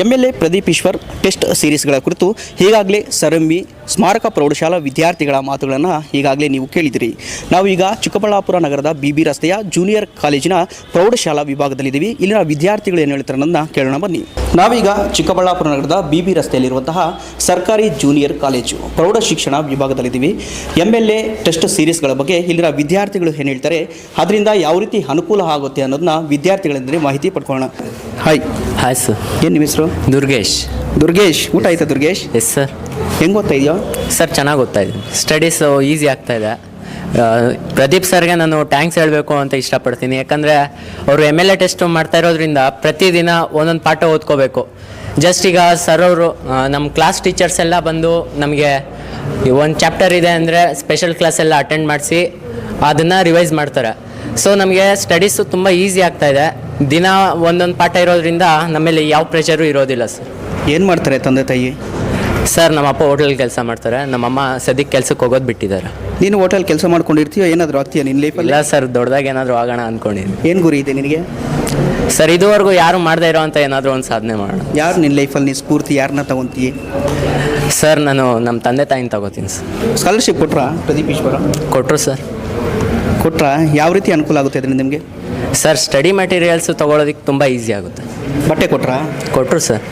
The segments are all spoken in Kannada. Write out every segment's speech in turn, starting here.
M L A Pradeep Eshwar test ಸೀರೀಸ್ಗಳ ಕುರಿತು ಈಗಾಗಲೇ ಸರಂಬಿ ಸ್ಮಾರಕ ಪ್ರೌಢಶಾಲಾ ವಿದ್ಯಾರ್ಥಿಗಳ ಮಾತುಗಳನ್ನು ಈಗಾಗಲೇ ನೀವು ಕೇಳಿದಿರಿ. ನಾವು ಈಗ ಚಿಕ್ಕಬಳ್ಳಾಪುರ ನಗರದ ಬಿ ಬಿ ರಸ್ತೆಯ ಜೂನಿಯರ್ ಕಾಲೇಜಿನ ಪ್ರೌಢಶಾಲಾ ವಿಭಾಗದಲ್ಲಿದ್ದೀವಿ. ಇಲ್ಲಿನ ವಿದ್ಯಾರ್ಥಿಗಳು ಏನು ಹೇಳ್ತಾರೆ ಅನ್ನೋದನ್ನ ಕೇಳೋಣ ಬನ್ನಿ. ನಾವೀಗ ಚಿಕ್ಕಬಳ್ಳಾಪುರ ನಗರದ ಬಿ ಬಿ ರಸ್ತೆಯಲ್ಲಿರುವಂತಹ ಸರ್ಕಾರಿ ಜೂನಿಯರ್ ಕಾಲೇಜು ಪ್ರೌಢ ಶಿಕ್ಷಣ ವಿಭಾಗದಲ್ಲಿದ್ದೀವಿ. ಎಂ ಎಲ್ ಎ ಟೆಸ್ಟ್ ಸೀರೀಸ್ಗಳ ಬಗ್ಗೆ ಇಲ್ಲಿನ ವಿದ್ಯಾರ್ಥಿಗಳು ಏನು ಹೇಳ್ತಾರೆ ಅದರಿಂದ ಯಾವ ರೀತಿ ಅನುಕೂಲ ಆಗುತ್ತೆ ಅನ್ನೋದನ್ನ ವಿದ್ಯಾರ್ಥಿಗಳಿಂದ ಮಾಹಿತಿ ಪಡ್ಕೊಳ್ಳೋಣ. ಹಾಯ್ ಹಾಯ್ ಸರ್ ಏನು ನಿಮ್ಮ ಹೆಸರು? ದುರ್ಗೇಶ್. ದುರ್ಗೇಶ್ ಊಟ ಆಯ್ತಾ ದುರ್ಗೇಶ್? ಎಸ್ ಸರ್ ಹೆಂಗೆ ಓದ್ತಾ ಇದೆಯೋ? ಸರ್ ಚೆನ್ನಾಗಿ ಓದ್ತಾ ಇದೆ ಸ್ಟಡೀಸ್ ಈಸಿ ಆಗ್ತಾ ಇದೆ. ಆ, ಪ್ರದೀಪ್ ಸರ್ಗೆ ನಾನು ಟ್ಯಾಂಕ್ಸ್ ಹೇಳಬೇಕು ಅಂತ ಇಷ್ಟಪಡ್ತೀನಿ. ಯಾಕಂದರೆ ಅವರು ಎಂ ಎಲ್ ಎ ಟೆಸ್ಟ್ ಮಾಡ್ತಾ ಇರೋದ್ರಿಂದ ಪ್ರತಿದಿನ ಒಂದೊಂದು ಪಾಠ ಓದ್ಕೋಬೇಕು. ಜಸ್ಟ್ ಈಗ ಸರ್ ಅವರು ನಮ್ಮ ಕ್ಲಾಸ್ ಟೀಚರ್ಸ್ ಎಲ್ಲ ಬಂದು ನಮಗೆ ಒಂದು ಚಾಪ್ಟರ್ ಇದೆ ಅಂದರೆ ಸ್ಪೆಷಲ್ ಕ್ಲಾಸ್ ಎಲ್ಲ ಅಟೆಂಡ್ ಮಾಡಿಸಿ ಅದನ್ನು ರಿವೈಸ್ ಮಾಡ್ತಾರೆ. ಸೊ ನಮಗೆ ಸ್ಟಡೀಸು ತುಂಬ ಈಸಿ ಆಗ್ತಾ ಇದೆ. ದಿನ ಒಂದೊಂದು ಪಾಠ ಇರೋದ್ರಿಂದ ನಮ್ಮಲ್ಲಿ ಯಾವ ಪ್ರೆಷರು ಇರೋದಿಲ್ಲ ಸರ್ ಏನು ಮಾಡ್ತಾರೆ ತಂದೆ ತಾಯಿ? ಸರ್ ನಮ್ಮ ಅಪ್ಪ ಹೋಟೆಲ್ ಕೆಲಸ ಮಾಡ್ತಾರೆ. ನಮ್ಮಮ್ಮ ಸದ್ಯಕ್ಕೆ ಕೆಲಸಕ್ಕೆ ಹೋಗೋದು ಬಿಟ್ಟಿದ್ದಾರೆ. ನೀನು ಹೋಟೆಲ್ ಕೆಲಸ ಮಾಡ್ಕೊಂಡಿರ್ತೀಯೋ ಏನಾದರೂ ಆಗ್ತೀಯ ನಿನ್ನ ಲೈಫಲ್ಲಿ ಇಲ್ಲ ಸರ್ ದೊಡ್ಡದಾಗಿ ಏನಾದರೂ ಆಗೋಣ ಅಂದ್ಕೊಂಡಿದ್ದೀನಿ ಏನು ಗುರಿ ಇದೆ ನಿನಗೆ? ಸರ್ ಇದುವರೆಗೂ ಯಾರು ಮಾಡದೇ ಇರೋ ಅಂತ ಏನಾದರೂ ಒಂದು ಸಾಧನೆ ಮಾಡೋಣ. ಯಾರು ನಿನ್ನ ಲೈಫಲ್ಲಿ ನೀನು ಸ್ಫೂರ್ತಿ ಯಾರನ್ನ ತಗೊತೀಯ? ಸರ್ ನಾನು ನಮ್ಮ ತಂದೆ ತಾಯಿನ ತಗೋತೀನಿ ಸರ್ ಸ್ಕಾಲರ್ಶಿಪ್ ಕೊಟ್ರಾ ಪ್ರದೀಪ್ ಈಶ್ವರ? ಕೊಟ್ಟರು ಸರ್ ಕೊಟ್ರಾ ಯಾವ ರೀತಿ ಅನುಕೂಲ ಆಗುತ್ತೆ ಅದರಿಂದ ನಿಮಗೆ? ಸರ್ ಸ್ಟಡಿ ಮೆಟೀರಿಯಲ್ಸ್ ತೊಗೊಳೋದಕ್ಕೆ ತುಂಬ ಈಸಿ ಆಗುತ್ತೆ. ಬಟ್ಟೆ ಕೊಟ್ರಾ? ಕೊಟ್ಟರು ಸರ್.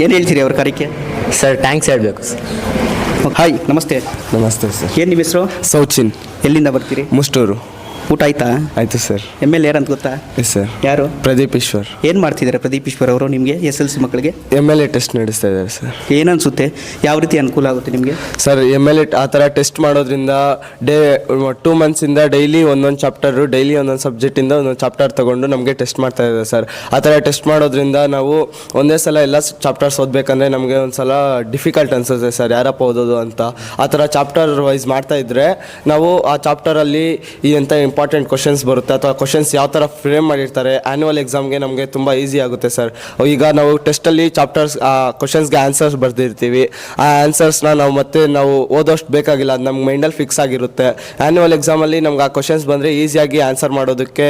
ಏನು ಹೇಳ್ತೀರಿ ಅವ್ರ ಕಾರ್ಯಕ್ಕೆ? ಸರ್ ಟ್ಯಾಂಕ್ಸ್ ಹೇಳಬೇಕು ಸರ್. ಹಾಯ್ ನಮಸ್ತೆ. ನಮಸ್ತೆ ಸರ್. ಏನು ನಿಮ್ಮ ಹೆಸರು? ಸೌಚಿನ್. ಎಲ್ಲಿಂದ ಬರ್ತೀರಿ? ಮುಷ್ಟೂರು. ಊಟ ಆಯ್ತಾ? ಆಯಿತು ಸರ್. ಎಂ ಎಲ್ ಯಾರಂತ ಗೊತ್ತಾ? ಎಸ್ ಸರ್ ಯಾರು? ಪ್ರದೀಪ್ ಈಶ್ವರ್. ಏನು ಮಾಡ್ತಿದ್ದಾರೆ ಪ್ರದೀಪ್ ಈಶ್ವರ್ ಅವರು ನಿಮಗೆ ಎಸ್ ಎಲ್ ಸಿ ಮಕ್ಕಳಿಗೆ? ಎಂ ಎಲ್ ಎ ಟೆಸ್ಟ್ ನಡೆಸ್ತಾ ಇದ್ದಾರೆ ಸರ್ ಏನನ್ಸುತ್ತೆ ಯಾವ ರೀತಿ ಅನುಕೂಲ ಆಗುತ್ತೆ ನಿಮಗೆ? ಸರ್ ಎಂ ಎಲ್ ಎ ಆ ಥರ ಟೆಸ್ಟ್ ಮಾಡೋದ್ರಿಂದ ಡೇ ಟೂ ಮಂತ್ಸಿಂದ ಡೈಲಿ ಒಂದೊಂದು ಚಾಪ್ಟರು ಡೈಲಿ ಒಂದೊಂದು ಸಬ್ಜೆಕ್ಟಿಂದ ಒಂದೊಂದು ಚಾಪ್ಟರ್ ತಗೊಂಡು ನಮಗೆ ಟೆಸ್ಟ್ ಮಾಡ್ತಾ ಇದ್ದಾರೆ ಸರ್ ಆ ಥರ ಟೆಸ್ಟ್ ಮಾಡೋದ್ರಿಂದ ನಾವು ಒಂದೇ ಸಲ ಎಲ್ಲ ಚಾಪ್ಟರ್ಸ್ ಓದಬೇಕಂದ್ರೆ ನಮಗೆ ಒಂದು ಸಲ ಡಿಫಿಕಲ್ಟ್ ಅನ್ಸುತ್ತೆ ಸರ್ ಯಾರಪ್ಪ ಓದೋದು ಅಂತ. ಆ ಥರ ಚಾಪ್ಟರ್ ವೈಸ್ ಮಾಡ್ತಾ ಇದ್ದರೆ ನಾವು ಆ ಚಾಪ್ಟರಲ್ಲಿ ಈ ಎಂಥ ಇಂಪಾರ್ಟೆಂಟ್ ಕ್ವಶನ್ಸ್ ಬರುತ್ತೆ ಅಥವಾ ಕ್ವಶನ್ಸ್ ಯಾವ ಥರ ಫ್ರೇಮ್ ಮಾಡಿರ್ತಾರೆ ಆ್ಯನ್ಯುವಲ್ ಎಕ್ಸಾಮ್ಗೆ ನಮಗೆ ತುಂಬ ಈಸಿ ಆಗುತ್ತೆ ಸರ್ ಈಗ ನಾವು ಟೆಸ್ಟಲ್ಲಿ ಚಾಪ್ಟರ್ಸ್ ಕ್ವಶನ್ಸ್ಗೆ ಆನ್ಸರ್ಸ್ ಬರ್ದಿರ್ತೀವಿ. ಆ ಆನ್ಸರ್ಸ್ನ ನಾವು ಮತ್ತೆ ನಾವು ಓದೋಷ್ಟು ಬೇಕಾಗಿಲ್ಲ ಅದು ನಮ್ಗೆ ಮೈಂಡಲ್ಲಿ ಫಿಕ್ಸ್ ಆಗಿರುತ್ತೆ. ಆ್ಯನ್ಯುವಲ್ ಎಕ್ಸಾಮಲ್ಲಿ ನಮ್ಗೆ ಆ ಕ್ವಶನ್ಸ್ ಬಂದರೆ ಈಸಿಯಾಗಿ ಆನ್ಸರ್ ಮಾಡೋದಕ್ಕೆ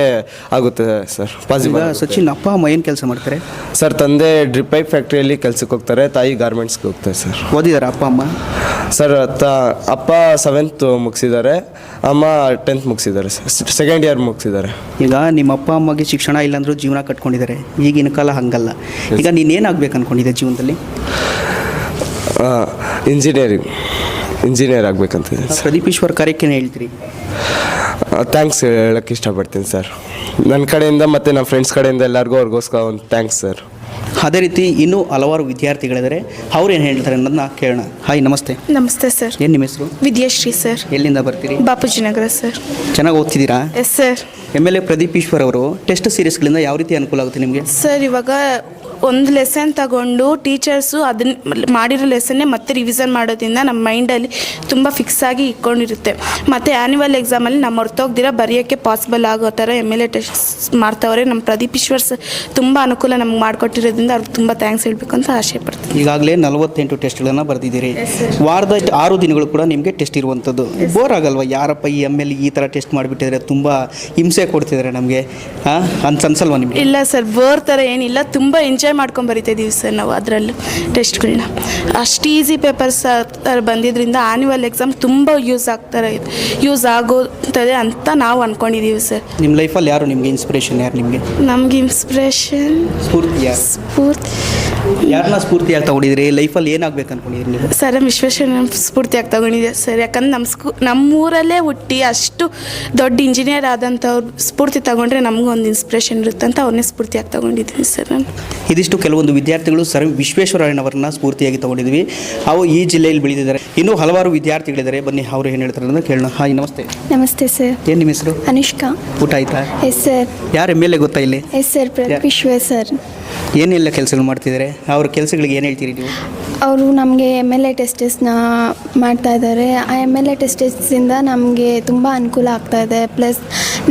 ಆಗುತ್ತೆ ಸರ್ ಪಾಸಿಬಲ್ ಸಚಿನ್ ಅಪ್ಪ ಅಮ್ಮ ಏನು ಕೆಲಸ ಮಾಡ್ತಾರೆ? ಸರ್ ತಂದೆ ಡ್ರಿಪ್ ಪೈಪ್ ಫ್ಯಾಕ್ಟ್ರಿಯಲ್ಲಿ ಕೆಲ್ಸಕ್ಕೆ ಹೋಗ್ತಾರೆ ತಾಯಿ ಗಾರ್ಮೆಂಟ್ಸ್ಗೆ ಹೋಗ್ತಾರೆ ಸರ್ ಓದಿದ್ದಾರೆ ಅಪ್ಪ ಅಮ್ಮ? ಸರ್ ತ ಅಪ್ಪ ಸೆವೆಂತ್ ಮುಗಿಸಿದ್ದಾರೆ ಅಮ್ಮ ಟೆಂತ್ ಮುಗಿಸಿದ್ದಾರೆ ಸರ್ ಸೆಕೆಂಡ್ ಇಯರ್ ಮುಗಿಸಿದ್ದಾರೆ. ಈಗ ನಿಮ್ಮ ಅಪ್ಪ ಅಮ್ಮಗೆ ಶಿಕ್ಷಣ ಇಲ್ಲಾಂದ್ರೂ ಜೀವನ ಕಟ್ಕೊಂಡಿದ್ದಾರೆ. ಈಗಿನ ಕಾಲ ಹಂಗಲ್ಲ. ಈಗ ನೀನೇನಾಗ್ಬೇಕು ಅನ್ಕೊಂಡಿದ್ದೆ ಜೀವನದಲ್ಲಿ ಇಂಜಿನಿಯರಿಂಗ್ ಇಂಜಿನಿಯರ್ ಆಗ್ಬೇಕಂತ ಪ್ರದೀಪ್ ಈಶ್ವರ್ ಕಾರ್ಯಕ್ಕೆ ಹೇಳ್ತೀರಿ? ಥ್ಯಾಂಕ್ಸ್ ಹೇಳಕ್ಕೆ ಇಷ್ಟಪಡ್ತೀನಿ ಸರ್. ನನ್ನ ಕಡೆಯಿಂದ ಮತ್ತು ನಮ್ಮ ಫ್ರೆಂಡ್ಸ್ ಕಡೆಯಿಂದ ಎಲ್ಲರಿಗೂ ಅವ್ರಿಗೋಸ್ಕರ ಒಂದು ಥ್ಯಾಂಕ್ಸ್ ಸರ್. ಅದೇ ರೀತಿ ಇನ್ನೂ ಹಲವಾರು ವಿದ್ಯಾರ್ಥಿಗಳಿದ್ದಾರೆ. ಅವ್ರು ಏನು ಹೇಳ್ತಾರೆ ಅನ್ನೋದನ್ನ ಕೇಳೋಣ. ಹಾಯ್ ನಮಸ್ತೆ. ನಮಸ್ತೆ ಸರ್. ಏನು ನಿಮ್ಮ ಹೆಸರು? ವಿದ್ಯಾಶ್ರೀ ಸರ್. ಎಲ್ಲಿಂದ ಬರ್ತೀರಿ? ಬಾಪೂಜಿ ನಗರ ಸರ್. ಚೆನ್ನಾಗಿ ಓದ್ತಿದ್ದೀರಾ? Yes sir. M L A Pradeep Eshwar ಅವರು ಟೆಸ್ಟ್ ಸೀರೀಸ್ಗಳಿಂದ ಯಾವ ರೀತಿ ಅನುಕೂಲ ಆಗುತ್ತೆ ನಿಮಗೆ? ಸರ್ ಇವಾಗ ಒಂದು ಲೆಸನ್ ತಗೊಂಡು ಟೀಚರ್ಸು ಅದನ್ನ ಮಾಡಿರೋ ಲೆಸನ್ನೇ ಮತ್ತೆ ರಿವಿಸನ್ ಮಾಡೋದ್ರಿಂದ ನಮ್ಮ ಮೈಂಡಲ್ಲಿ ತುಂಬ ಫಿಕ್ಸ್ ಆಗಿ ಇಟ್ಕೊಂಡಿರುತ್ತೆ. ಮತ್ತು ಆ್ಯನ್ಯುವಲ್ ಎಕ್ಸಾಮಲ್ಲಿ ನಮ್ಮ ಹೊರತೋಗ್ದಿರ ಬರೆಯೋಕ್ಕೆ ಪಾಸಿಬಲ್ ಆಗೋ ಥರ ಎಂ ಎಲ್ ಎ ಟೆಸ್ಟ್ ಮಾಡ್ತಾವ್ರೆ. ನಮ್ಮ ಪ್ರದೀಪ್ ಈಶ್ವರ್ ಸರ್ ತುಂಬ ಅನುಕೂಲ ನಮ್ಗೆ ಮಾಡಿಕೊಟ್ಟಿರೋದ್ರಿಂದ ಅವ್ರಿಗೆ ತುಂಬ ಥ್ಯಾಂಕ್ಸ್ ಹೇಳಬೇಕು ಅಂತ ಆಸೆ ಪಡ್ತೀನಿ. ಈಗಾಗಲೇ ನಲವತ್ತೆಂಟು ಟೆಸ್ಟ್ಗಳನ್ನು ಬರೆದಿದ್ದೀರಿ. ವಾರದ ಆರು ದಿನಗಳು ಕೂಡ ನಿಮಗೆ ಟೆಸ್ಟ್ ಇರುವಂಥದ್ದು ಬೋರ್ ಆಗಲ್ವಾ? ಯಾರಪ್ಪ ಈ ಎಂ ಎಲ್ ಈ ಥರ ಟೆಸ್ಟ್ ಮಾಡಿಬಿಟ್ಟಿದ್ರೆ ತುಂಬ ಹಿಂಸೆ ಕೊಡ್ತಿದ್ದಾರೆ ನಮಗೆ. ಅಂತ ಅನ್ಸಲ್ವಾ ನಿಮಗೆ? ಇಲ್ಲ ಸರ್ ಬೋರ್ ಥರ ಏನಿಲ್ಲ. ತುಂಬ ಎಂಜಾಯ್ ಮಾಡ್ಕೊಂಡು ಬರಿತಾ ಇದೀವಿ ಸರ್ ನಾವು ಅದರಲ್ಲೂ ಟೆಸ್ಟ್ಗಳನ್ನ ಅಷ್ಟು ಈಸಿ ಪೇಪರ್ಸ್ ಬಂದಿದ್ದರಿಂದ ಆನ್ಯುವಲ್ ಎಕ್ಸಾಮ್ ತುಂಬ ಯೂಸ್ ಆಗ್ತಾರೆ. ಯೂಸ್ ಆಗುತ್ತದೆ ಅಂತ ನಾವು ಅಂದ್ಕೊಂಡಿದ್ದೀವಿ ಸರ್ ನಿಮ್ಮ ಲೈಫಲ್ಲಿ ಯಾರು ನಿಮಗೆ ಇನ್ಸ್ಪಿರೇಷನ್ ಯಾರು ನಿಮಗೆ? ನಮಗೆ ಇನ್ಸ್ಪಿರೇಷನ್ ಸ್ಫೂರ್ತಿ ಸ್ಫೂರ್ತಿ. ಯಾರನ್ನ ಸ್ಫೂರ್ತಿಯಾಗಿ ತಗೊಂಡಿದ್ರಿ ಲೈಫಲ್ಲಿ ಏನಾಗಬೇಕು ಅನ್ಕೊಂಡಿದ್ರಿ ನೀವು? ಸರ್ ವಿಶ್ವೇಶ್ವರ ಸ್ಫೂರ್ತಿಯಾಗಿ ತಗೊಂಡಿದ್ದೆ ಸರ್? ಯಾಕಂದ್ರೆ ನಮ್ಮ ಸ್ಕೂ ನಮ್ಮೂರಲ್ಲೇ ಹುಟ್ಟಿ ಅಷ್ಟು ದೊಡ್ಡ ಇಂಜಿನಿಯರ್ ಆದಂಥವ್ರು ಸ್ಫೂರ್ತಿ ತಗೊಂಡ್ರೆ ನಮಗೂ ಒಂದು ಇನ್ಸ್ಪಿರೇಷನ್ ಇರುತ್ತೆ ಅಂತ ಅವ್ರನ್ನೇ ಸ್ಫೂರ್ತಿಯಾಗಿ ತಗೊಂಡಿದ್ದೀನಿ ಸರ್ ನಾನು. ಇದಿಷ್ಟು ಕೆಲವೊಂದು ವಿದ್ಯಾರ್ಥಿಗಳು ಸರ್ ವಿಶ್ವೇಶ್ವರಯ್ಯನವರನ್ನ ಸ್ಫೂರ್ತಿಯಾಗಿ ತಗೊಂಡಿದ್ವಿ. ಅವು ಈ ಜಿಲ್ಲೆಯಲ್ಲಿ ಬೆಳೆದಿದ್ದಾರೆ. ಇನ್ನೂ ಹಲವಾರು ವಿದ್ಯಾರ್ಥಿಗಳಿದ್ದಾರೆ. ಬನ್ನಿ ಅವರು ಏನು ಹೇಳ್ತಾರೆ ಅಂತ ಕೇಳೋಣ. ಹಾಯ್ ನಮಸ್ತೆ. ನಮಸ್ತೆ ಸರ್. ಏನು ನಿಮ್ಮ ಹೆಸರು? ಅನುಷ್ಕಾ. ಊಟ ಆಯ್ತಾ? Yes sir. ಯಾರು ಎಂ ಎಲ್ ಎ ಗೊತ್ತಾ ಇಲ್ಲಿ? Yes sir Vishwa sir. ಏನೆಲ್ಲ ಕೆಲಸಗಳು ಮಾಡ್ತಿದ್ದಾರೆ? ಅವ್ರ ಕೆಲಸಗಳಿಗೆ ಏನು ಹೇಳ್ತೀರಿ ನೀವು? ಅವರು ನಮಗೆ ಎಂ ಎಲ್ ಎ ಟೆಸ್ಟಸ್ನ ಮಾಡ್ತಾ ಇದ್ದಾರೆ. ಆ ಎಂ ಎಲ್ ಎ ಟೆಸ್ಟಸ್ಸಿಂದ ನಮಗೆ ತುಂಬ ಅನುಕೂಲ ಆಗ್ತಾ ಇದೆ. ಪ್ಲಸ್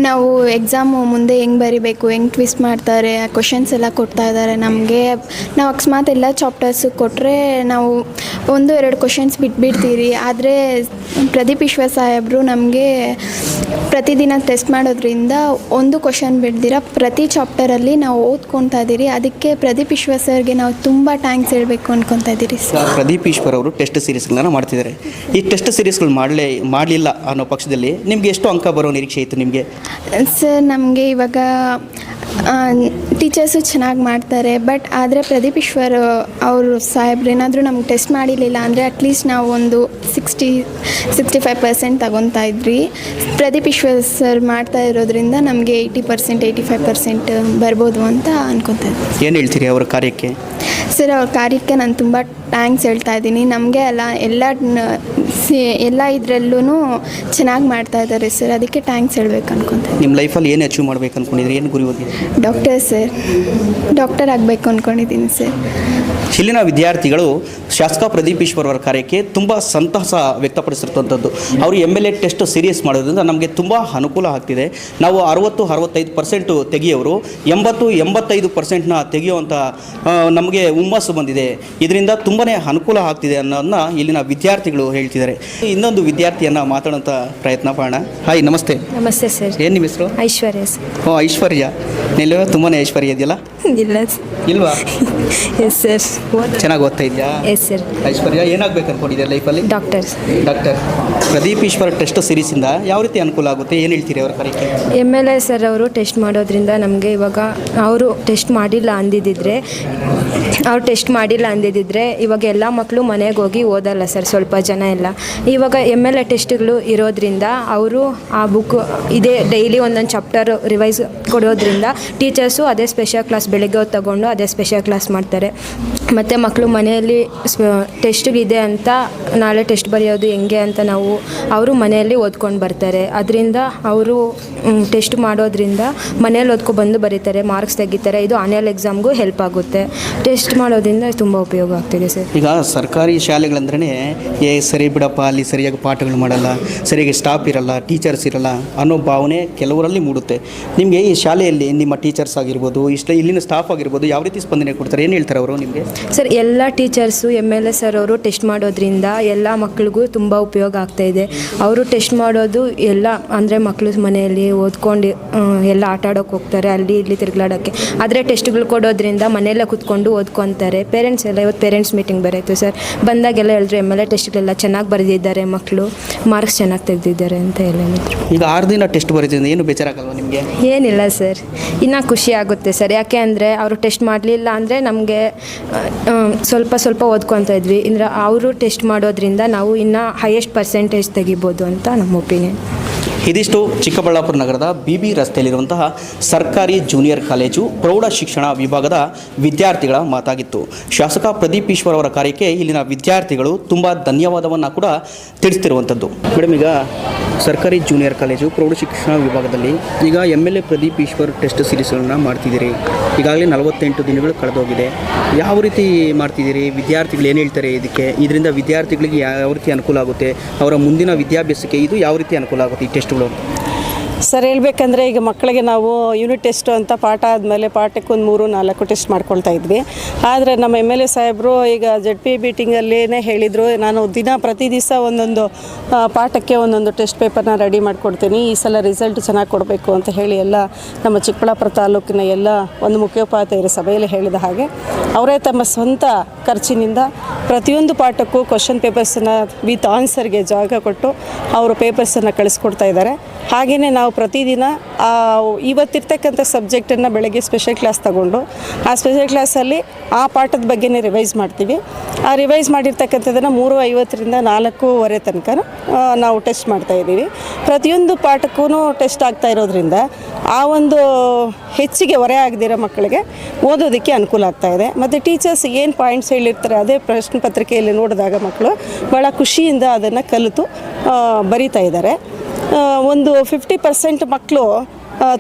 ನಾವು ಎಕ್ಸಾಮು ಮುಂದೆ ಹೆಂಗೆ ಬರಿಬೇಕು, ಹೆಂಗೆ ಟ್ವಿಸ್ಟ್ ಮಾಡ್ತಾರೆ, ಆ ಕ್ವಶನ್ಸ್ ಎಲ್ಲ ಕೊಡ್ತಾ ಇದ್ದಾರೆ ನಮಗೆ. ನಾವು ಅಕಸ್ಮಾತ್ ಎಲ್ಲ ಚಾಪ್ಟರ್ಸು ಕೊಟ್ಟರೆ ನಾವು ಒಂದು, ಎರಡು ಕ್ವಶನ್ಸ್ ಬಿಟ್ಬಿಡ್ತೀರಿ ಆದರೆ ಪ್ರದೀಪ್ ವಿಶ್ವ ಸಾಹೇಬರು ನಮಗೆ ಪ್ರತಿದಿನ ಟೆಸ್ಟ್ ಮಾಡೋದ್ರಿಂದ ಒಂದು ಕ್ವಶನ್ ಬಿಡ್ದಿರ, ಪ್ರತಿ ಚಾಪ್ಟರಲ್ಲಿ ನಾವು ಓದ್ಕೊತಾ ಇದ್ದೀರಿ ಅದಕ್ಕೆ ಪ್ರದೀಪ್ ವಿಶ್ವ ಸರ್ಗೆ ನಾವು ತುಂಬ ಟ್ಯಾಂಕ್ಸ್ ಹೇಳಬೇಕು ಅನ್ಕೊತಾ ಇದ್ದೀರಿ ಸರ್, ಪ್ರದೀಪ್ ಈಶ್ವರ್ ಅವರು ಟೆಸ್ಟ್ ಸೀರೀಸ್ಗಳನ್ನ ಮಾಡ್ತಿದ್ದಾರೆ. ಈ ಟೆಸ್ಟ್ ಸೀರೀಸ್ಗಳು ಮಾಡಲೇ, ಮಾಡಲಿಲ್ಲ ಅನ್ನೋ ಪಕ್ಷದಲ್ಲಿ ನಿಮಗೆ ಎಷ್ಟು ಅಂಕ ಬರೋ ನಿರೀಕ್ಷೆ ಇತ್ತು ನಿಮಗೆ? ಸರ್ ನಮಗೆ ಇವಾಗ ಟೀಚರ್ಸು ಚೆನ್ನಾಗಿ ಮಾಡ್ತಾರೆ ಬಟ್ ಆದರೆ ಪ್ರದೀಪ್ ಈಶ್ವರ್ ಅವರು ಸಾಹೇಬ್ರು ಏನಾದರೂ ನಮ್ಗೆ ಟೆಸ್ಟ್ ಮಾಡಿರಲಿಲ್ಲ ಅಂದರೆ ಅಟ್ಲೀಸ್ಟ್ ನಾವು ಒಂದು ಸಿಕ್ಸ್ಟಿ ಸಿಕ್ಸ್ಟಿ ಫೈವ್ ಪರ್ಸೆಂಟ್ ತಗೊತಾ ಇದ್ವಿ. ಪ್ರದೀಪ್ ಈಶ್ವರ್ ಸರ್ ಮಾಡ್ತಾ ಇರೋದ್ರಿಂದ ನಮಗೆ eighty percent eighty five percent ಬರ್ಬೋದು ಅಂತ ಅನ್ಕೊತಾ ಇದ್ವಿ. ಏನು ಹೇಳ್ತೀರಿ ಅವರ ಕಾರ್ಯಕ್ಕೆ? ಸರ್ ಅವ್ರ ಕಾರ್ಯಕ್ಕೆ ನಾನು ತುಂಬ ಥ್ಯಾಂಕ್ಸ್ ಹೇಳ್ತಾ ಇದ್ದೀನಿ. ನಮಗೆ ಅಲ್ಲ ಎಲ್ಲ ಎಲ್ಲ ಇದರಲ್ಲೂ ಚೆನ್ನಾಗಿ ಮಾಡ್ತಾ ಇದ್ದಾರೆ ಸರ್ ಅದಕ್ಕೆ ಥ್ಯಾಂಕ್ಸ್ ಹೇಳ್ಬೇಕು ಅನ್ಕೊತೀನಿ ನಿಮ್ಮ ಲೈಫಲ್ಲಿ ಏನು ಅಚೀವ್ ಮಾಡ್ಬೇಕು ಅನ್ಕೊಂಡಿದ್ರಿ ಏನು ಗುರಿ ಓದಿ ಡಾಕ್ಟರ್ ಸರ್ ಡಾಕ್ಟರ್ ಆಗಬೇಕು ಅಂದ್ಕೊಂಡಿದ್ದೀನಿ ಸರ್. ಇಲ್ಲಿನ ವಿದ್ಯಾರ್ಥಿಗಳು ಶಾಸಕ ಪ್ರದೀಪ್ ಈಶ್ವರ್ ಅವರ ಕಾರ್ಯಕ್ಕೆ ತುಂಬ ಸಂತಸ ವ್ಯಕ್ತಪಡಿಸಿರ್ತಂಥದ್ದು. ಅವರು M L A test serious ಮಾಡೋದ್ರಿಂದ ನಮಗೆ ತುಂಬ ಅನುಕೂಲ ಆಗ್ತಿದೆ. ನಾವು ಅರವತ್ತು ಅರವತ್ತೈದು ಪರ್ಸೆಂಟು ತೆಗಿಯೋರು ಎಂಬತ್ತು ಎಂಬತ್ತೈದು ಪರ್ಸೆಂಟ್ನ ತೆಗೆಯುವಂಥ ನಮಗೆ ಹುಮ್ಮಸ್ಸು ಬಂದಿದೆ. ಇದರಿಂದ ತುಂಬಾ ಅನುಕೂಲ ಆಗ್ತಿದೆ ಅನ್ನೋದನ್ನ ಇಲ್ಲಿನ ವಿದ್ಯಾರ್ಥಿಗಳು ಹೇಳ್ತಿದ್ದಾರೆ. ಇನ್ನೊಂದು ವಿದ್ಯಾರ್ಥಿಯನ್ನು ಮಾತಾಡೋಂಥ ಪ್ರಯತ್ನ ಮಾಡೋಣ. ಹಾಯ್ ನಮಸ್ತೆ. ನಮಸ್ತೆ ಸರ್. ಏನು ನಿಮ್ಮ ಹೆಸರು? ಐಶ್ವರ್ಯ ಸರ್. ಓ ಐಶ್ವರ್ಯ. ನಿಲ್ಲ ತುಂಬಾ ಐಶ್ವರ್ಯ. ಇದೆಯಲ್ಲ? ಇಲ್ಲ ಇಲ್ವಾ? ಎಸ್ ಸರ್ ಚೆನ್ನಾಗಿ ಓದ್ತಾ ಇದೆಯಾ? ಎಸ್ ಸರ್ ಐಶ್ವರ್ಯ ಏನಾಗಬೇಕು ಅನ್ಕೊಂಡಿದ್ದೀರಾ ಲೈಫಲ್ಲಿ doctor doctor Pradeep Eshwar test ಸೀರೀಸಿಂದ ಯಾವ ರೀತಿ ಅನುಕೂಲ ಆಗುತ್ತೆ? ಏನು ಹೇಳ್ತೀರಿ ಅವರ ಕಾರ್ಯಕ್ಕೆ ಎಂ ಎಲ್ ಎ ಸರ್ ಅವರು ಟೆಸ್ಟ್ ಮಾಡೋದ್ರಿಂದ ನಮಗೆ ಇವಾಗ ಅವರು ಟೆಸ್ಟ್ ಮಾಡಿಲ್ಲ ಅಂದಿದ್ದಿದ್ರೆ ಅವ್ರು ಟೆಸ್ಟ್ ಮಾಡಿಲ್ಲ ಅಂದಿದ್ದಿದ್ರೆ ಇವಾಗ ಎಲ್ಲ ಮಕ್ಕಳು ಮನೆಗೆ ಹೋಗಿ ಓದಲ್ಲ ಸರ್ ಸ್ವಲ್ಪ ಜನ ಎಲ್ಲ. ಇವಾಗ ಎಂ ಎಲ್ ಎ ಟೆಸ್ಟ್ಗಳು ಇರೋದ್ರಿಂದ ಅವರು ಆ ಬುಕ್ ಇದೇ ಡೈಲಿ ಒಂದೊಂದು ಚಾಪ್ಟರ್ ರಿವೈಸ್ ಕೊಡೋದ್ರಿಂದ ಟೀಚರ್ಸು ಅದೇ ಸ್ಪೆಷಲ್ ಕ್ಲಾಸ್ ಬೆಳಗ್ಗೆ ಹೊತ್ತು ತಗೊಂಡು ಅದೇ ಸ್ಪೆಷಲ್ ಕ್ಲಾಸ್ ಮಾಡ್ತಾರೆ. ಮತ್ತು ಮಕ್ಕಳು ಮನೆಯಲ್ಲಿ ಟೆಸ್ಟಿಗಿದೆ ಅಂತ ನಾಳೆ ಟೆಸ್ಟ್ ಬರೆಯೋದು ಹೆಂಗೆ ಅಂತ ನಾವು ಅವರು ಮನೆಯಲ್ಲಿ ಓದ್ಕೊಂಡು ಬರ್ತಾರೆ. ಅದರಿಂದ ಅವರು ಟೆಸ್ಟ್ ಮಾಡೋದ್ರಿಂದ ಮನೇಲಿ ಓದ್ಕೊ ಬಂದು ಬರೀತಾರೆ, ಮಾರ್ಕ್ಸ್ ತೆಗಿತಾರೆ. ಇದು ಆನ್ಯಲ್ ಎಕ್ಸಾಮ್ಗೂ ಹೆಲ್ಪ್ ಆಗುತ್ತೆ. ಟೆಸ್ಟ್ ಮಾಡೋದ್ರಿಂದ ತುಂಬ ಉಪಯೋಗ ಆಗ್ತಿದೆ ಸರ್. ಈಗ ಸರ್ಕಾರಿ ಶಾಲೆಗಳಂದ್ರೆ ಏ, ಸರಿ ಬಿಡಪ್ಪ, ಅಲ್ಲಿ ಸರಿಯಾಗಿ ಪಾಠಗಳು ಮಾಡಲ್ಲ, ಸರಿಯಾಗಿ ಸ್ಟಾಫ್ ಇರಲ್ಲ, ಟೀಚರ್ಸ್ ಇರಲ್ಲ ಅನ್ನೋ ಭಾವನೆ ಕೆಲವರಲ್ಲಿ ಮೂಡುತ್ತೆ. ನಿಮಗೆ ಈ ಶಾಲೆಯಲ್ಲಿ ನಿಮ್ಮ ಟೀಚರ್ಸ್ ಆಗಿರ್ಬೋದು, ಇಷ್ಟ ಇಲ್ಲಿನ ಸ್ಟಾಫ್ ಆಗಿರ್ಬೋದು, ಯಾವ ರೀತಿ ಸ್ಪಂದನೆ ಕೊಡ್ತಾರೆ? ಏನು ಹೇಳ್ತಾರೆ ಅವರು ನಿಮಗೆ? ಸರ್ ಎಲ್ಲ teachers M L A sir ಅವರು ಟೆಸ್ಟ್ ಮಾಡೋದ್ರಿಂದ ಎಲ್ಲ ಮಕ್ಳಿಗೂ ತುಂಬ ಉಪಯೋಗ ಆಗ್ತಾ ಇದೆ. ಅವರು ಟೆಸ್ಟ್ ಮಾಡೋದು ಎಲ್ಲ ಅಂದರೆ ಮಕ್ಕಳು ಮನೆಯಲ್ಲಿ ಓದ್ಕೊಂಡು ಎಲ್ಲ ಆಟ ಆಡೋಕೆ ಹೋಗ್ತಾರೆ ಅಲ್ಲಿ ಇಲ್ಲಿ ತಿರುಗಾಡೋಕ್ಕೆ ಆದರೆ ಟೆಸ್ಟ್ಗಳು ಕೊಡೋದ್ರಿಂದ ಮನೆಯಲ್ಲೇ ಕೂತ್ಕೊಂಡು ಓದ್ಕೊತಾರೆ. ಪೇರೆಂಟ್ಸ್ ಎಲ್ಲ ಇವತ್ತು ಪೇರೆಂಟ್ಸ್ ಮೀಟಿಂಗ್ ಬರೆಯಿತು ಸರ್. ಬಂದಾಗೆಲ್ಲ ಹೇಳಿದ್ರು ಎಂ ಎಲ್ ಎ ಟೆಸ್ಟ್ಗಳೆಲ್ಲ ಚೆನ್ನಾಗಿ ಬರೆದಿದ್ದಾರೆ ಮಕ್ಕಳು ಮಾರ್ಕ್ಸ್ ಚೆನ್ನಾಗಿ ತೆಗೆದಿದ್ದಾರೆ ಅಂತ ಹೇಳಿದ್ರು. ಈಗ ಆರು ದಿನ ಟೆಸ್ಟ್ ಬರೀತಿದ್ದೆ ಏನು ಬೇಜಾರಾಗಲ್ವಾ ನಿಮಗೆ? ಏನಿಲ್ಲ ಸರ್. ಇನ್ನೂ ಖುಷಿ ಆಗುತ್ತೆ ಸರ್. ಯಾಕೆ ಅಂದರೆ ಅವರು ಟೆಸ್ಟ್ ಮಾಡಲಿಲ್ಲ ಅಂದರೆ ನಮಗೆ ಸ್ವಲ್ಪ ಸ್ವಲ್ಪ ಓದ್ಕೊತಾ ಇದ್ವಿ. ಅಂದರೆ ಅವರು ಟೆಸ್ಟ್ ಮಾಡೋದ್ರಿಂದ ನಾವು ಇನ್ನೂ ಹೈಯೆಸ್ಟ್ ಪರ್ಸೆಂಟೇಜ್ ತೆಗಿಬೋದು ಅಂತ ನಮ್ಮ ಒಪಿನಿಯನ್ ಇದಿಷ್ಟು ಚಿಕ್ಕಬಳ್ಳಾಪುರ ನಗರದ ಬಿ ಬಿ ರಸ್ತೆಯಲ್ಲಿರುವಂತಹ ಸರ್ಕಾರಿ ಜೂನಿಯರ್ ಕಾಲೇಜು ಪ್ರೌಢ ಶಿಕ್ಷಣ ವಿಭಾಗದ ವಿದ್ಯಾರ್ಥಿಗಳ ಮಾತಾಗಿತ್ತು. ಶಾಸಕ ಪ್ರದೀಪ್ ಈಶ್ವರ್ ಅವರ ಕಾರ್ಯಕ್ಕೆ ಇಲ್ಲಿನ ವಿದ್ಯಾರ್ಥಿಗಳು ತುಂಬ ಧನ್ಯವಾದವನ್ನು ಕೂಡ ತಿಳಿಸ್ತಿರುವಂಥದ್ದು ಮೇಡಮ್, ಈಗ ಸರ್ಕಾರಿ ಜೂನಿಯರ್ ಕಾಲೇಜು ಪ್ರೌಢ ಶಿಕ್ಷಣ ವಿಭಾಗದಲ್ಲಿ ಈಗ M L A Pradeep Eshwar test ಸೀರೀಸ್ಗಳನ್ನ ಮಾಡ್ತಿದ್ದೀರಿ. ಈಗಾಗಲೇ ನಲವತ್ತೆಂಟು ದಿನಗಳು ಕಳೆದೋಗಿದೆ. ಯಾವ ರೀತಿ ಮಾಡ್ತಿದ್ದೀರಿ? ವಿದ್ಯಾರ್ಥಿಗಳು ಏನು ಹೇಳ್ತಾರೆ ಇದಕ್ಕೆ? ಇದರಿಂದ ವಿದ್ಯಾರ್ಥಿಗಳಿಗೆ ಯಾವ ರೀತಿ ಅನುಕೂಲ ಆಗುತ್ತೆ? ಅವರ ಮುಂದಿನ ವಿದ್ಯಾಭ್ಯಾಸಕ್ಕೆ ಇದು ಯಾವ ರೀತಿ ಅನುಕೂಲ ಆಗುತ್ತೆ ಈ ಟೆಸ್ಟ್ಗಳು ಸರ್, ಹೇಳ್ಬೇಕಂದ್ರೆ ಈಗ ಮಕ್ಕಳಿಗೆ ನಾವು ಯೂನಿಟ್ ಟೆಸ್ಟ್ ಅಂತ ಪಾಠ ಆದಮೇಲೆ ಪಾಠಕ್ಕೆ ಒಂದು ಮೂರು ನಾಲ್ಕು ಟೆಸ್ಟ್ ಮಾಡ್ಕೊಳ್ತಾ ಇದ್ವಿ. ಆದರೆ ನಮ್ಮ ಎಂ ಎಲ್ ಎ ಸಾಹೇಬರು ಈಗ ಜೆಡ್ ಪಿ ಮೀಟಿಂಗಲ್ಲೇ ಹೇಳಿದರು, ನಾನು ದಿನ ಪ್ರತಿ ದಿವಸ ಒಂದೊಂದು ಪಾಠಕ್ಕೆ ಒಂದೊಂದು ಟೆಸ್ಟ್ ಪೇಪರ್ನ ರೆಡಿ ಮಾಡಿಕೊಡ್ತೀನಿ. ಈ ಸಲ ರಿಸಲ್ಟ್ ಚೆನ್ನಾಗಿ ಕೊಡಬೇಕು ಅಂತ ಹೇಳಿ ಎಲ್ಲ ನಮ್ಮ ಚಿಕ್ಕಬಳ್ಳಾಪುರ ತಾಲೂಕಿನ ಎಲ್ಲ ಒಂದು ಮುಖ್ಯೋಪಾಧ್ಯಾಯರ ಸಭೆಯಲ್ಲಿ ಹೇಳಿದ ಹಾಗೆ, ಅವರೇ ತಮ್ಮ ಸ್ವಂತ ಖರ್ಚಿನಿಂದ ಪ್ರತಿಯೊಂದು ಪಾಠಕ್ಕೂ ಕ್ವಶನ್ ಪೇಪರ್ಸನ್ನು ವಿತ್ ಆನ್ಸರ್ಗೆ ಜಾಗ ಕೊಟ್ಟು ಅವರು ಪೇಪರ್ಸನ್ನು ಕಳಿಸ್ಕೊಡ್ತಾ ಇದ್ದಾರೆ. ಹಾಗೆಯೇ ನಾವು ಪ್ರತಿದಿನ ಇವತ್ತಿರ್ತಕ್ಕಂಥ ಸಬ್ಜೆಕ್ಟನ್ನು ಬೆಳಗ್ಗೆ ಸ್ಪೆಷಲ್ ಕ್ಲಾಸ್ ತಗೊಂಡು, ಆ ಸ್ಪೆಷಲ್ ಕ್ಲಾಸಲ್ಲಿ ಆ ಪಾಠದ ಬಗ್ಗೆನೇ ರಿವೈಸ್ ಮಾಡ್ತೀವಿ. ಆ ರಿವೈಸ್ ಮಾಡಿರ್ತಕ್ಕಂಥದ್ದನ್ನು ಮೂರು ಐವತ್ತರಿಂದ ನಾಲ್ಕೂವರೆ ತನಕ ನಾವು ಟೆಸ್ಟ್ ಮಾಡ್ತಾ ಇದ್ದೀವಿ. ಪ್ರತಿಯೊಂದು ಪಾಠಕ್ಕೂ ಟೆಸ್ಟ್ ಆಗ್ತಾ ಇರೋದ್ರಿಂದ ಆ ಒಂದು ಹೆಚ್ಚಿಗೆ ಹೊರೆ ಆಗದಿರೋ ಮಕ್ಕಳಿಗೆ ಓದೋದಕ್ಕೆ ಅನುಕೂಲ ಆಗ್ತಾ ಇದೆ. ಮತ್ತು ಟೀಚರ್ಸ್ ಏನು ಪಾಯಿಂಟ್ಸ್ ಹೇಳಿರ್ತಾರೆ ಅದೇ ಪ್ರಶ್ನೆ ಪತ್ರಿಕೆಯಲ್ಲಿ ನೋಡಿದಾಗ ಮಕ್ಕಳು ಭಾಳ ಖುಷಿಯಿಂದ ಅದನ್ನು ಕಲಿತು ಬರೀತಾ ಬರಿತಾ ಇದ್ದಾರೆ. ಒಂದು ಫಿಫ್ಟಿ ಪರ್ಸೆಂಟ್ ಮಕ್ಕಳು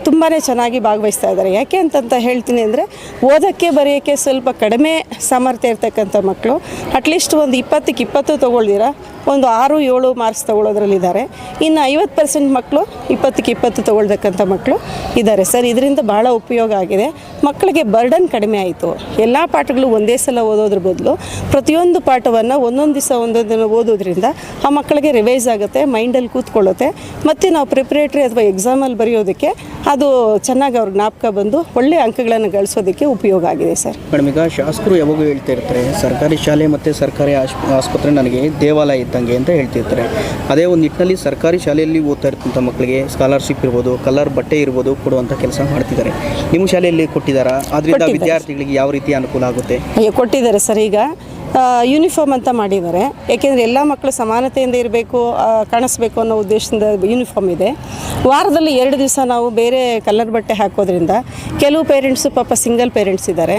ತುಂಬಾ ಚೆನ್ನಾಗಿ ಭಾಗವಹಿಸ್ತಾ ಇದ್ದಾರೆ. ಯಾಕೆ ಅಂತಂತ ಹೇಳ್ತೀನಿ ಅಂದರೆ, ಓದೋಕ್ಕೆ ಬರೆಯೋಕ್ಕೆ ಸ್ವಲ್ಪ ಕಡಿಮೆ ಸಾಮರ್ಥ್ಯ ಇರ್ತಕ್ಕಂಥ ಮಕ್ಕಳು ಅಟ್ಲೀಸ್ಟ್ ಒಂದು ಇಪ್ಪತ್ತಕ್ಕೆ ಇಪ್ಪತ್ತು ತೊಗೊಳ್ದಿರ, ಒಂದು ಆರು ಏಳು ಮಾರ್ಕ್ಸ್ ತೊಗೊಳೋದ್ರಲ್ಲಿದ್ದಾರೆ. ಇನ್ನು ಐವತ್ತು ಪರ್ಸೆಂಟ್ ಮಕ್ಕಳು ಇಪ್ಪತ್ತಕ್ಕೆ ಇಪ್ಪತ್ತು ತೊಗೊಳ್ತಕ್ಕಂಥ ಮಕ್ಕಳು ಇದ್ದಾರೆ. ಸರ್, ಇದರಿಂದ ಭಾಳ ಉಪಯೋಗ ಆಗಿದೆ. ಮಕ್ಕಳಿಗೆ ಬರ್ಡನ್ ಕಡಿಮೆ ಆಯಿತು. ಎಲ್ಲ ಪಾಠಗಳು ಒಂದೇ ಸಲ ಓದೋದ್ರ ಬದಲು ಪ್ರತಿಯೊಂದು ಪಾಠವನ್ನು ಒಂದೊಂದು ದಿವಸ ದಿನ ಓದೋದ್ರಿಂದ ಆ ಮಕ್ಕಳಿಗೆ ರಿವೈಸ್ ಆಗುತ್ತೆ ಮೈಂಡಲ್ಲಿ ಕೂತ್ಕೊಳ್ಳುತ್ತೆ. ಮತ್ತು ನಾವು ಪ್ರಿಪ್ರೇಟ್ರಿ ಅಥವಾ ಎಕ್ಸಾಮಲ್ಲಿ ಬರೆಯೋದಕ್ಕೆ ಅದು ಚೆನ್ನಾಗಿ ಅವ್ರ ಜ್ಞಾಪಕ ಬಂದು ಒಳ್ಳೆಯ ಅಂಕಗಳನ್ನು ಗಳಿಸೋದಕ್ಕೆ ಉಪಯೋಗ ಆಗಿದೆ ಸರ್. ಮೇಡಮ್ ಈಗ ಶಾಸಕರು ಯಾವಾಗೂ ಹೇಳ್ತಾ ಇರ್ತಾರೆ ಸರ್ಕಾರಿ ಶಾಲೆ ಮತ್ತು ಸರ್ಕಾರಿ ಆಸ್ಪತ್ರೆ ನನಗೆ ದೇವಾಲಯ ಇದ್ದಂಗೆ ಅಂತ ಹೇಳ್ತಿರ್ತಾರೆ. ಅದೇ ಒಂದು ನಿಟ್ಟಿನಲ್ಲಿ ಸರ್ಕಾರಿ ಶಾಲೆಯಲ್ಲಿ ಓದ್ತಾ ಇರ್ತಂಥ ಮಕ್ಕಳಿಗೆ ಸ್ಕಾಲರ್ಶಿಪ್ ಇರ್ಬೋದು ಕಲರ್ ಬಟ್ಟೆ ಇರ್ಬೋದು ಕೊಡುವಂಥ ಕೆಲಸ ಮಾಡ್ತಿದ್ದಾರೆ. ನಿಮ್ಮ ಶಾಲೆಯಲ್ಲಿ ಕೊಟ್ಟಿದ್ದಾರಾ? ಅದರಿಂದ ವಿದ್ಯಾರ್ಥಿಗಳಿಗೆ ಯಾವ ರೀತಿ ಅನುಕೂಲ ಆಗುತ್ತೆ? ಅಯ್ಯೋ ಕೊಟ್ಟಿದ್ದಾರೆ ಸರ್. ಈಗ ಯೂನಿಫಾರ್ಮ್ ಅಂತ ಮಾಡಿದ್ದಾರೆ. ಯಾಕೆಂದರೆ ಎಲ್ಲ ಮಕ್ಕಳು ಸಮಾನತೆಯಿಂದ ಇರಬೇಕು ಕಾಣಿಸ್ಬೇಕು ಅನ್ನೋ ಉದ್ದೇಶದಿಂದ ಯೂನಿಫಾರ್ಮ್ ಇದೆ. ವಾರದಲ್ಲಿ ಎರಡು ದಿವಸ ನಾವು ಬೇರೆ ಕಲರ್ ಬಟ್ಟೆ ಹಾಕೋದ್ರಿಂದ ಕೆಲವು ಪೇರೆಂಟ್ಸು ಪಾಪ ಸಿಂಗಲ್ ಪೇರೆಂಟ್ಸ್ ಇದ್ದಾರೆ.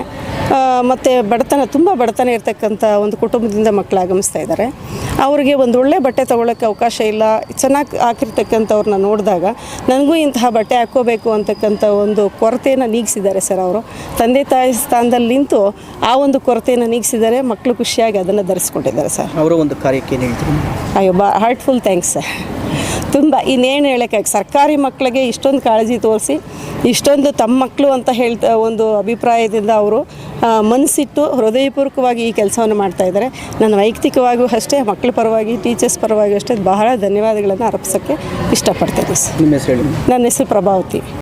ಮತ್ತು ಬಡತನ ತುಂಬ ಬಡತನ ಇರ್ತಕ್ಕಂಥ ಒಂದು ಕುಟುಂಬದಿಂದ ಮಕ್ಕಳು ಆಗಮಿಸ್ತಾ ಇದ್ದಾರೆ. ಅವರಿಗೆ ಒಂದು ಒಳ್ಳೆ ಬಟ್ಟೆ ತೊಗೊಳಕ್ಕೆ ಅವಕಾಶ ಇಲ್ಲ. ಚೆನ್ನಾಗಿ ಹಾಕಿರ್ತಕ್ಕಂಥವ್ರನ್ನ ನೋಡಿದಾಗ ನನಗೂ ಇಂತಹ ಬಟ್ಟೆ ಹಾಕ್ಕೋಬೇಕು ಅಂತಕ್ಕಂಥ ಒಂದು ಕೊರತೆಯನ್ನು ನೀಗಿಸಿದ್ದಾರೆ ಸರ್ ಅವರು. ತಂದೆ ತಾಯಿ ಸ್ಥಾನದಲ್ಲಿ ನಿಂತು ಆ ಒಂದು ಕೊರತೆಯನ್ನು ನೀಗಿಸಿದ್ದಾರೆ. ಮಕ್ಕಳು ಖುಷಿಯಾಗಿ ಅದನ್ನು ಧರಿಸ್ಕೊಂಡಿದ್ದಾರೆ ಸರ್. ಅವರು ಒಂದು ಕಾರ್ಯಕ್ಕೆ ಅಯ್ಯೋ ಬಾ ಹಾರ್ಟ್ಫುಲ್ ಥ್ಯಾಂಕ್ಸ್ ಸರ್. ತುಂಬ ಇನ್ನೇನು ಹೇಳೋಕ್ಕಾಗಿ ಸರ್ಕಾರಿ ಮಕ್ಕಳಿಗೆ ಇಷ್ಟೊಂದು ಕಾಳಜಿ ತೋರಿಸಿ ಇಷ್ಟೊಂದು ತಮ್ಮ ಮಕ್ಕಳು ಅಂತ ಹೇಳ್ತಾ ಒಂದು ಅಭಿಪ್ರಾಯದಿಂದ ಅವರು ಮನಸ್ಸಿಟ್ಟು ಹೃದಯಪೂರ್ವಕವಾಗಿ ಈ ಕೆಲಸವನ್ನು ಮಾಡ್ತಾ ಇದ್ದಾರೆ. ನಾನು ವೈಯಕ್ತಿಕವಾಗಿಯೂ ಅಷ್ಟೇ ಮಕ್ಕಳ ಪರವಾಗಿ ಟೀಚರ್ಸ್ ಪರವಾಗಿ ಅಷ್ಟೇ ಬಹಳ ಧನ್ಯವಾದಗಳನ್ನು ಅರ್ಪಿಸೋಕ್ಕೆ ಇಷ್ಟಪಡ್ತೇನೆ ಸರ್. ನನ್ನ ಹೆಸರು ಪ್ರಭಾವತಿ.